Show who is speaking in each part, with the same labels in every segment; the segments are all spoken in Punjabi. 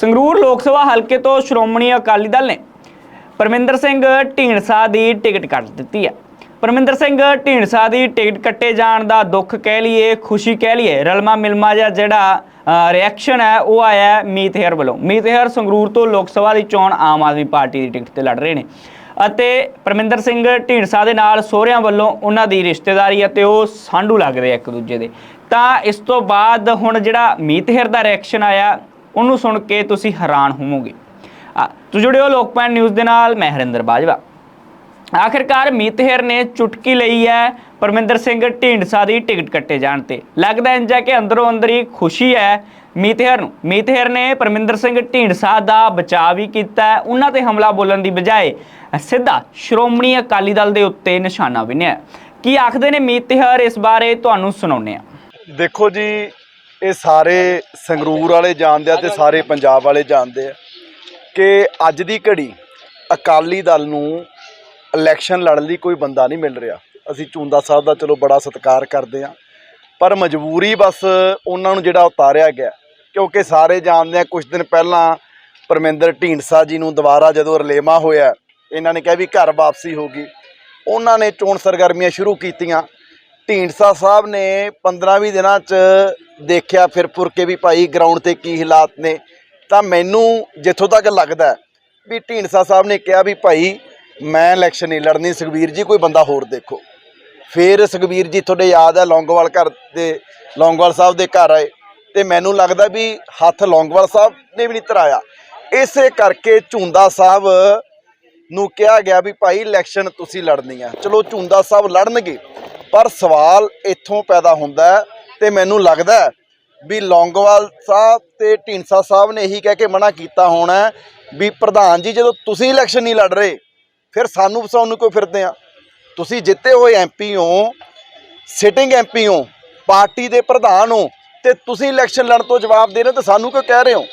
Speaker 1: ਸੰਗਰੂਰ ਲੋਕ ਸਭਾ ਹਲਕੇ ਤੋਂ ਸ਼੍ਰੋਮਣੀ ਅਕਾਲੀ ਦਲ ਨੇ ਪਰਮਿੰਦਰ ਸਿੰਘ ਢੀਂਡਸਾ ਦੀ ਟਿਕਟ ਕੱਟ ਦਿੱਤੀ ਹੈ। ਪਰਮਿੰਦਰ ਸਿੰਘ ਢੀਂਡਸਾ ਦੀ ਟਿਕਟ ਕੱਟੇ ਜਾਣ ਦਾ ਦੁੱਖ ਕਹਿ ਲਈਏ, ਖੁਸ਼ੀ ਕਹਿ ਲਈਏ, ਰਲਮਾ ਮਿਲਮਾ ਜਿਹਾ ਜਿਹੜਾ ਰਿਐਕਸ਼ਨ ਹੈ, ਉਹ ਆਇਆ ਹੈ ਮੀਤ ਹੇਅਰ ਵੱਲੋਂ। ਮੀਤ ਹੇਅਰ ਸੰਗਰੂਰ ਤੋਂ ਲੋਕ ਸਭਾ ਦੀ ਚੋਣ ਆਮ ਆਦਮੀ ਪਾਰਟੀ ਦੀ ਟਿਕਟ ਤੇ ਲੜ ਰਹੇ ਨੇ। ਅਤੇ ਪਰਮਿੰਦਰ ਸਿੰਘ ਢੀਂਡਸਾ ਦੇ ਨਾਲ ਸਹੁਰਿਆਂ ਵੱਲੋਂ ਉਹਨਾਂ ਦੀ ਰਿਸ਼ਤੇਦਾਰੀ ਅਤੇ ਉਹ ਸਾਂਢੂ ਲੱਗਦੇ ਆ ਇੱਕ ਦੂਜੇ ਦੇ। ਤਾਂ ਇਸ ਤੋਂ ਬਾਅਦ ਹੁਣ ਜਿਹੜਾ ਮੀਤ ਹੇਅਰ ਦਾ ਰਿਐਕਸ਼ਨ ਆਇਆ ਉਹਨੂੰ ਸੁਣ ਕੇ ਤੁਸੀਂ ਹੈਰਾਨ ਹੋਵੋਗੇ। ਆ, ਤੁਸੀਂ ਜੁੜਿਓ ਲੋਕਪਾਲ ਨਿਊਜ਼ ਦੇ ਨਾਲ ਮੈਂ ਹਰਿੰਦਰ ਬਾਜਵਾ। ਆਖਿਰਕਾਰ ਮੀਤਹਿਰ ਨੇ ਚੁਟਕੀ ਲਈ ਹੈ ਪਰਮਿੰਦਰ ਸਿੰਘ ਢੀਂਡਸਾ ਦੀ ਟਿਕਟ ਕੱਟੇ ਜਾਣ ਤੇ। ਲੱਗਦਾ ਇੰਜ ਹੈ ਕਿ ਅੰਦਰੋਂ ਅੰਦਰ ਹੀ ਖੁਸ਼ੀ ਹੈ ਮੀਤਹਿਰ ਨੂੰ। ਮੀਤਹਿਰ ਨੇ ਪਰਮਿੰਦਰ ਸਿੰਘ ਢੀਂਡਸਾ ਦਾ ਬਚਾਅ ਵੀ ਕੀਤਾ ਉਹਨਾਂ ਤੇ ਹਮਲਾ ਬੋਲਣ ਦੀ ਬਜਾਏ ਸਿੱਧਾ ਸ਼੍ਰੋਮਣੀ ਅਕਾਲੀ ਦਲ ਦੇ ਉੱਤੇ ਨਿਸ਼ਾਨਾ ਵਿੰਨਿਆ ਕੀ ਆਖਦੇ ਨੇ ਮੀਤਹਿਰ ਇਸ ਬਾਰੇ ਤੁਹਾਨੂੰ ਸੁਣਾਉਂਦੇ ਆ
Speaker 2: ਦੇਖੋ ਜੀ ਇਹ ਸਾਰੇ ਸੰਗਰੂਰ ਵਾਲੇ ਜਾਣਦੇ ਆ ਤੇ ਸਾਰੇ ਪੰਜਾਬ ਵਾਲੇ ਜਾਣਦੇ ਆ ਕਿ ਅੱਜ ਦੀ ਘੜੀ ਅਕਾਲੀ ਦਲ ਨੂੰ ਇਲੈਕਸ਼ਨ ਲੜਨ ਲਈ ਕੋਈ ਬੰਦਾ ਨਹੀਂ ਮਿਲ ਰਿਹਾ। ਅਸੀਂ ਚੂੰਦਾ ਸਾਹਿਬ ਦਾ ਚਲੋ ਬੜਾ ਸਤਿਕਾਰ ਕਰਦੇ ਆ, ਪਰ ਮਜਬੂਰੀ ਬਸ ਉਹਨਾਂ ਨੂੰ ਜਿਹੜਾ ਉਤਾਰਿਆ ਗਿਆ, ਕਿਉਂਕਿ ਸਾਰੇ ਜਾਣਦੇ ਆ ਕੁਝ ਦਿਨ ਪਹਿਲਾਂ ਪਰਮਿੰਦਰ ਢੀਂਡਸਾ ਜੀ ਨੂੰ ਦੁਬਾਰਾ ਜਦੋਂ ਰਲੇਮਾ ਹੋਇਆ, ਇਹਨਾਂ ਨੇ ਕਿਹਾ ਵੀ ਘਰ ਵਾਪਸੀ ਹੋਗੀ ਉਹਨਾਂ ਨੇ ਚੋਣ ਸਰਗਰਮੀਆਂ ਸ਼ੁਰੂ ਕੀਤੀਆਂ ਢੀਂਡਸਾ ਸਾਹਿਬ ਨੇ 15-20 ਦਿਨਾਂ 'ਚ ਦੇਖਿਆ ਫਿਰ ਫੁਰ ਕੇ ਵੀ ਭਾਈ ਗਰਾਊਂਡ ਤੇ ਕੀ ਹਾਲਾਤ ਨੇ। ਤਾਂ ਮੈਨੂੰ ਜਿੱਥੋਂ ਤੱਕ ਲੱਗਦਾ ਵੀ ਢੀਂਡਸਾ ਸਾਹਿਬ ਨੇ ਕਿਹਾ ਵੀ ਭਾਈ, ਮੈਂ ਇਲੈਕਸ਼ਨ ਨਹੀਂ ਲੜਨੀ, ਸੁਖਬੀਰ ਜੀ ਕੋਈ ਬੰਦਾ ਹੋਰ ਦੇਖੋ। ਫਿਰ ਸੁਖਬੀਰ ਜੀ ਤੁਹਾਡੇ ਯਾਦ ਹੈ ਲੌਂਗੋਵਾਲ ਘਰ ਦੇ, ਲੌਂਗੋਵਾਲ ਸਾਹਿਬ ਦੇ ਘਰ ਆਏ। ਤੇ ਮੈਨੂੰ ਲੱਗਦਾ ਵੀ ਹੱਥ ਲੌਂਗੋਵਾਲ ਸਾਹਿਬ ਨੇ ਵੀ ਨਹੀਂ ਧਰਾਇਆ ਇਸੇ ਕਰਕੇ ਝੁੰਦਾ ਸਾਹਿਬ ਨੂੰ ਕਿਹਾ ਗਿਆ ਵੀ ਭਾਈ ਇਲੈਕਸ਼ਨ ਤੁਸੀਂ ਲੜਨੀ ਆ। ਚਲੋ ਝੁੰਦਾ ਸਾਹਿਬ ਲੜਨਗੇ। ਪਰ ਸਵਾਲ ਇੱਥੋਂ ਪੈਦਾ ਹੁੰਦਾ ਹੈ ਤੇ ਮੈਨੂੰ ਲੱਗਦਾ ਵੀ ਲੌਂਗੋਵਾਲ ਸਾਹਿਬ ਤੇ ਢੀਂਡਸਾ ਸਾਹਿਬ ਨੇ ਇਹੀ ਕਹਿ ਕੇ ਮਨਾ ਕੀਤਾ ਹੋਣਾ ਵੀ ਪ੍ਰਧਾਨ ਜੀ, ਜਦੋਂ ਤੁਸੀਂ ਇਲੈਕਸ਼ਨ ਨਹੀਂ ਲੜ ਰਹੇ, ਫਿਰ ਸਾਨੂੰ ਫਸਾਉਣ ਨੂੰ ਕਿਉਂ ਫਿਰਦੇ ਆ? ਤੁਸੀਂ ਜਿੱਤੇ ਹੋਏ ਐਮਪੀ ਹੋ ਸਿਟਿੰਗ ਐਮਪੀ ਹੋ, ਪਾਰਟੀ ਦੇ ਪ੍ਰਧਾਨ ਹੋ ਤੇ ਤੁਸੀਂ ਇਲੈਕਸ਼ਨ ਲੜਨ ਤੋਂ ਜਵਾਬ ਦੇ ਰਹੇ ਹੋ ਤਾਂ ਸਾਨੂੰ ਕਿਉਂ ਕਹਿ ਰਹੇ ਹੋ?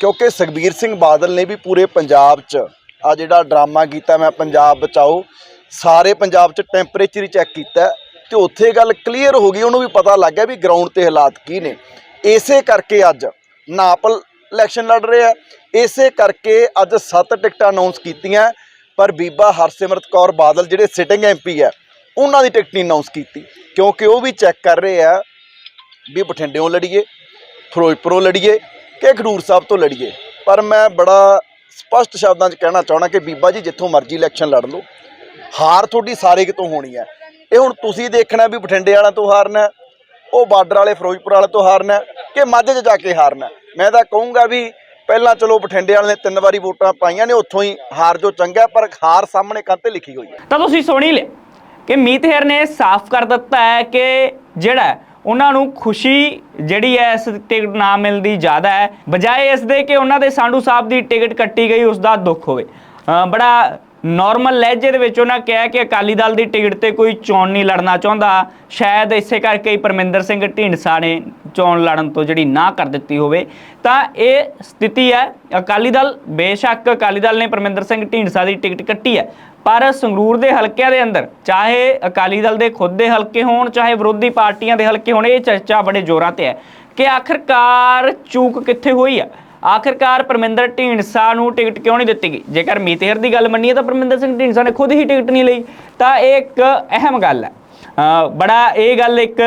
Speaker 2: ਕਿਉਂਕਿ ਸੁਖਬੀਰ ਸਿੰਘ ਬਾਦਲ ਨੇ ਵੀ ਪੂਰੇ ਪੰਜਾਬ 'ਚ ਆ ਜਿਹੜਾ ਡਰਾਮਾ ਕੀਤਾ, ਮੈਂ ਪੰਜਾਬ ਬਚਾਓ, ਸਾਰੇ ਪੰਜਾਬ 'ਚ ਟੈਂਪਰੇਚਰ ਹੀ ਚੈੱਕ ਕੀਤਾ ਤੇ ਉੱਥੇ ਗੱਲ ਕਲੀਅਰ ਹੋ ਗਈ, ਉਹਨੂੰ ਵੀ ਪਤਾ ਲੱਗ ਗਿਆ ਵੀ ਗਰਾਊਂਡ ਤੇ ਹਾਲਾਤ ਕੀ ਨੇ। ਇਸੇ ਕਰਕੇ ਅੱਜ ਨਾਪਲ ਇਲੈਕਸ਼ਨ ਲੜ ਰਹੇ ਆ। ਇਸੇ ਕਰਕੇ ਅੱਜ ਸੱਤ ਟਿਕਟਾਂ ਅਨਾਉਂਸ ਕੀਤੀਆਂ, ਪਰ ਬੀਬਾ ਹਰਸਿਮਰਤ ਕੌਰ ਬਾਦਲ ਜਿਹੜੇ ਸਿਟਿੰਗ ਐਮਪੀ ਹੈ ਉਹਨਾਂ ਦੀ ਟਿਕਟ ਨਹੀਂ ਅਨਾਉਂਸ ਕੀਤੀ। ਕਿਉਂਕਿ ਉਹ ਵੀ ਚੈੱਕ ਕਰ ਰਹੇ ਆ ਵੀ ਬਠਿੰਡਿਓਂ ਲੜੀਏ, ਫਿਰੋਜ਼ਪੁਰੋਂ ਲੜੀਏ ਕਿ ਖਡੂਰ ਸਾਹਿਬ ਤੋਂ ਲੜੀਏ। ਪਰ ਮੈਂ ਬੜਾ ਸਪਸ਼ਟ ਸ਼ਬਦਾਂ 'ਚ ਕਹਿਣਾ ਚਾਹਣਾ ਕਿ ਬੀਬਾ ਜੀ ਜਿੱਥੋਂ ਮਰਜ਼ੀ ਇਲੈਕਸ਼ਨ ਲੜ ਲਓ। ਹਾਰ ਤੁਹਾਡੀ ਸਾਰੇ ਕਿਤੋਂ ਹੋਣੀ ਹੈ ਇਹ ਹੁਣ ਤੁਸੀਂ ਦੇਖਣਾ ਵੀ ਬਠਿੰਡੇ ਵਾਲਿਆਂ ਤੋਂ ਹਾਰਨਾ ਉਹ ਬਾਰਡਰ ਵਾਲੇ ਫਿਰੋਜ਼ਪੁਰ ਵਾਲੇ ਤੋਂ ਹਾਰਨਾ ਕਿ ਮਾਝੇ 'ਚ ਜਾ ਕੇ ਹਾਰਨਾ ਮੈਂ ਤਾਂ ਕਹੂੰਗਾ ਵੀ ਪਹਿਲਾਂ ਚਲੋ ਬਠਿੰਡੇ ਵਾਲੇ ਨੇ ਤਿੰਨ ਵਾਰੀ ਵੋਟਾਂ ਪਾਈਆਂ ਨੇ, ਉੱਥੋਂ ਹੀ ਹਾਰ ਜੋ ਚੰਗਾ ਪਰ ਹਾਰ ਸਾਹਮਣੇ ਕੰਨ ਲਿਖੀ ਹੋਈ ਹੈ।
Speaker 1: ਤਾਂ ਤੁਸੀਂ ਸੁਣੀ ਲਿਆ ਕਿ ਮੀਤਹਿਰ ਨੇ ਸਾਫ਼ ਕਰ ਦਿੱਤਾ ਹੈ ਕਿ ਜਿਹੜਾ ਉਹਨਾਂ ਨੂੰ ਖੁਸ਼ੀ ਜਿਹੜੀ ਹੈ, ਇਸ ਟਿਕਟ ਨਾ ਮਿਲਦੀ ਜ਼ਿਆਦਾ ਹੈ, ਬਜਾਏ ਇਸ ਦੇ ਕਿ ਉਹਨਾਂ ਦੇ ਸਾਂਡੂ ਸਾਹਿਬ ਦੀ ਟਿਕਟ ਕੱਟੀ ਗਈ ਉਸ ਦਾ ਦੁੱਖ ਹੋਵੇ। ਬੜਾ ਨਾਰਮਲ ਲਹਿਜੇ ਦੇ ਵਿੱਚ ਉਹਨਾਂ ਕਿਹਾ ਕਿ ਅਕਾਲੀ ਦਲ ਦੀ ਟਿਕਟ ਤੇ ਕੋਈ ਚੋਣ ਨਹੀਂ ਲੜਨਾ ਚਾਹੁੰਦਾ। ਸ਼ਾਇਦ ਇਸੇ ਕਰਕੇ ਹੀ ਪਰਮਿੰਦਰ ਸਿੰਘ ਢੀਂਡਸਾ ਨੇ ਚੋਣ ਲੜਨ ਤੋਂ ਜਿਹੜੀ ਨਾ ਕਰ ਦਿੱਤੀ ਹੋਵੇ। ਤਾਂ ਇਹ ਸਥਿਤੀ ਹੈ। ਅਕਾਲੀ ਦਲ, ਬੇਸ਼ੱਕ ਅਕਾਲੀ ਦਲ ਨੇ ਪਰਮਿੰਦਰ ਸਿੰਘ ਢੀਂਡਸਾ ਦੀ ਟਿਕਟ ਕੱਟੀ ਹੈ। ਪਰ ਸੰਗਰੂਰ ਦੇ ਹਲਕਿਆਂ ਦੇ ਅੰਦਰ, ਚਾਹੇ ਅਕਾਲੀ ਦਲ ਦੇ ਖੁਦ ਦੇ ਹਲਕੇ ਹੋਣ, ਚਾਹੇ ਵਿਰੋਧੀ ਪਾਰਟੀਆਂ ਦੇ ਹਲਕੇ ਹੋਣ, ਇਹ ਚਰਚਾ ਬੜੇ ਜ਼ੋਰਾਂ ਤੇ ਹੈ ਕਿ ਆਖਰਕਾਰ ਚੂਕ ਕਿੱਥੇ ਹੋਈ ਹੈ? ਆਖਿਰਕਾਰ ਪਰਮਿੰਦਰ ਢੀਂਡਸਾ ਨੂੰ ਟਿਕਟ ਕਿਉਂ ਨਹੀਂ ਦਿੱਤੀ ਗਈ? ਜੇਕਰ ਮੀਤੇਰ ਦੀ ਗੱਲ ਮੰਨੀਏ ਤਾਂ ਪਰਮਿੰਦਰ ਸਿੰਘ ਢੀਂਡਸਾ ਨੇ ਖੁਦ ਹੀ ਟਿਕਟ ਨਹੀਂ ਲਈ, ਤਾਂ ਇਹ ਇੱਕ ਅਹਿਮ ਗੱਲ ਹੈ। ਬੜਾ ਇਹ ਗੱਲ ਇੱਕ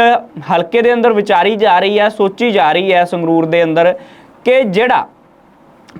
Speaker 1: ਹਲਕੇ ਦੇ ਅੰਦਰ ਵਿਚਾਰੀ ਜਾ ਰਹੀ ਹੈ, ਸੋਚੀ ਜਾ ਰਹੀ ਹੈ ਸੰਗਰੂਰ ਦੇ ਅੰਦਰ ਕਿ ਜਿਹੜਾ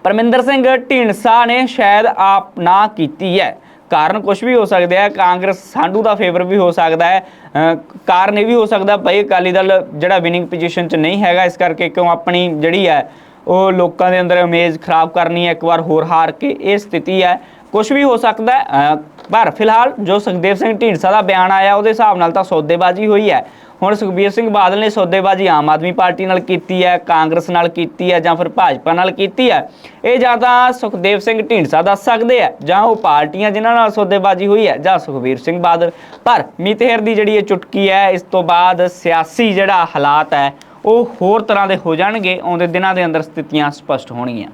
Speaker 1: ਪਰਮਿੰਦਰ ਸਿੰਘ ਢੀਂਡਸਾ ਨੇ ਸ਼ਾਇਦ ਆਪ ਨਾ ਕੀਤੀ ਹੈ। ਕਾਰਨ ਕੁਝ ਵੀ ਹੋ ਸਕਦਾ ਹੈ, ਕਾਂਗਰਸ ਸਾਂਢੂ ਦਾ ਫੇਵਰ ਵੀ ਹੋ ਸਕਦਾ ਹੈ ਕਾਰਨ ਇਹ ਵੀ ਹੋ ਸਕਦਾ, ਭਈ ਅਕਾਲੀ ਦਲ ਜਿਹੜਾ ਵਿਨਿੰਗ ਪੋਜੀਸ਼ਨ 'ਚ ਨਹੀਂ ਹੈਗਾ, ਇਸ ਕਰਕੇ ਕਿਉਂ ਆਪਣੀ ਜਿਹੜੀ ਹੈ ਉਹ ਲੋਕਾਂ ਦੇ ਅੰਦਰ ਇਮੇਜ ਖਰਾਬ ਕਰਨੀ ਹੈ, ਇੱਕ ਵਾਰ ਹੋਰ ਹਾਰ ਕੇ ਇਹ ਸਥਿਤੀ ਹੈ। ਕੁਝ ਵੀ ਹੋ ਸਕਦਾ ਹੈ ਪਰ ਫਿਲਹਾਲ ਜੋ ਸੁਖਦੇਵ ਸਿੰਘ ਢੀਂਡਸਾ ਦਾ ਬਿਆਨ ਆਇਆ, ਉਹਦੇ ਹਿਸਾਬ ਨਾਲ ਤਾਂ ਸੌਦੇਬਾਜ਼ੀ ਹੋਈ ਹੈ। ਹੁਣ ਸੁਖਬੀਰ ਸਿੰਘ ਬਾਦਲ ਨੇ ਸੌਦੇਬਾਜ਼ੀ ਆਮ ਆਦਮੀ ਪਾਰਟੀ ਨਾਲ ਕੀਤੀ ਹੈ, ਕਾਂਗਰਸ ਨਾਲ ਕੀਤੀ ਹੈ ਜਾਂ ਫਿਰ ਭਾਜਪਾ ਨਾਲ ਕੀਤੀ ਹੈ। ਇਹ ਜਾਂ ਤਾਂ ਸੁਖਦੇਵ ਸਿੰਘ ਢੀਂਡਸਾ ਦੱਸ ਸਕਦੇ ਆ ਜਾਂ ਉਹ ਪਾਰਟੀਆਂ ਜਿਨ੍ਹਾਂ ਨਾਲ ਸੌਦੇਬਾਜ਼ੀ ਹੋਈ ਹੈ, ਜਾਂ ਸੁਖਬੀਰ ਸਿੰਘ ਬਾਦਲ। ਪਰ ਮੀਤਹਿਰ ਦੀ ਜਿਹੜੀ ਇਹ ਚੁਟਕੀ ਹੈ, ਇਸ ਤੋਂ ਬਾਅਦ ਸਿਆਸੀ ਜਿਹੜਾ ਹਾਲਾਤ ਹੈ ਉਹ ਹੋਰ ਤਰ੍ਹਾਂ ਦੇ ਹੋ ਜਾਣਗੇ ਆਉਂਦੇ ਦਿਨਾਂ ਦੇ ਅੰਦਰ ਸਥਿਤੀਆਂ ਸਪਸ਼ਟ ਹੋਣਗੀਆਂ।